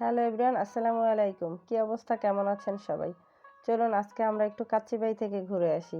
Hello everyone, আসসালামু আলাইকুম। কি অবস্থা? কেমন আছেন সবাই? চলুন, আজকে আমরা একটু কাচ্চিবাই থেকে ঘুরে আসি।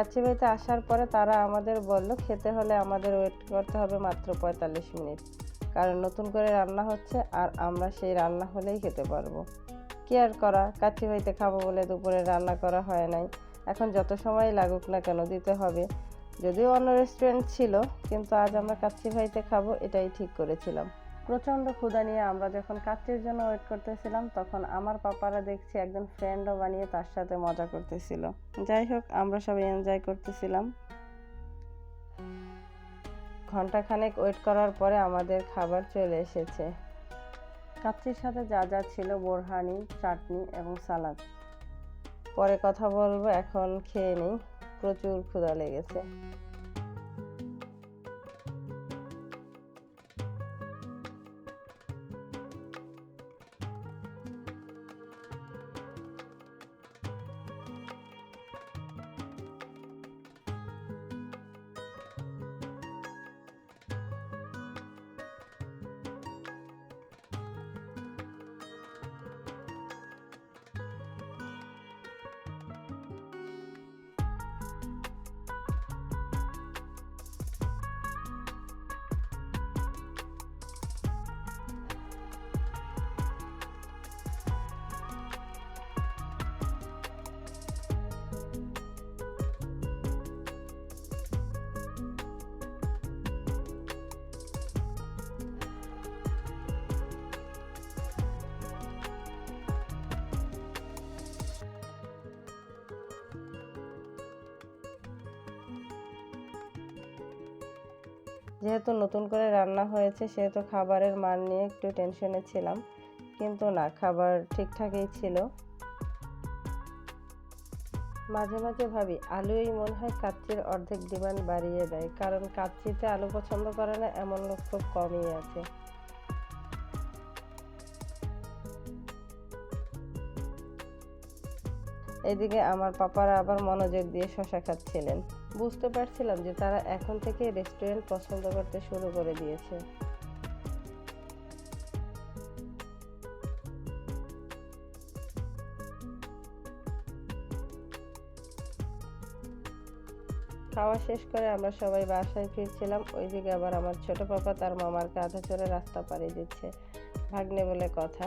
কাচ্চিবাইতে আসার পরে তারা আমাদের বলল, খেতে হলে আমাদের ওয়েট করতে হবে মাত্র পঁয়তাল্লিশ মিনিট। কারণ নতুন করে রান্না হচ্ছে আর আমরা সেই রান্না হলেই খেতে পারব। কি আর করা? কাচ্চিবাইতে খাব বলে দুপুরে রান্না করা হয় নাই। এখন যত সময় লাগুক না কেন দিতে হবে। যদিও অন্য রেস্টুরেন্ট ছিল, কিন্তু আজ আমরা কাচ্চি ভাইতে খাব এটাই ঠিক করেছিলাম। প্রচণ্ড ক্ষুধা নিয়ে আমরা যখন কাচ্চির জন্য ওয়েট করতেছিলাম, তখন আমার পাপারা দেখছি একজন ফ্রেন্ডও বানিয়ে তার সাথে মজা করতেছিল। যাই হোক, আমরা সবাই এনজয় করতেছিলাম। ঘন্টাখানেক ওয়েট করার পরে আমাদের খাবার চলে এসেছে। কাচ্চির সাথে যা যা ছিল, বোরহানি, চাটনি এবং সালাদ। পরে কথা বলব, এখন খেয়ে নিই। প্রচুর ক্ষুধা লেগেছে। যেহেতু নতুন করে রান্না হয়েছে, সেহেতু খাবারের মান নিয়ে একটু টেনশনে ছিলাম। কিন্তু না, খাবার ঠিকঠাকই ছিল। মাঝে মাঝে ভাবি, আলুই মনে হয় কাচ্চির অর্ধেক ডিমান্ড বাড়িয়ে দেয়, কারণ কাচ্চিতে আলু পছন্দ করে না, এমন লোক খুব কমই আছে। এদিকে আমার পাপারা আবার মনোযোগ দিয়ে শশা খাচ্ছিলেন। বুঝতে পারছিলাম যে তারা এখন থেকে রেস্টুরেন্ট পছন্দ করতে শুরু করে দিয়েছে। খাওয়া শেষ করে আমরা সবাই বাসায় ফিরছিলাম। ওইদিকে আবার আমার ছোট পাপা তার মামার কাঁধে চড়ে রাস্তা পাড়ি দিচ্ছে। ভাগ্নে বলে কথা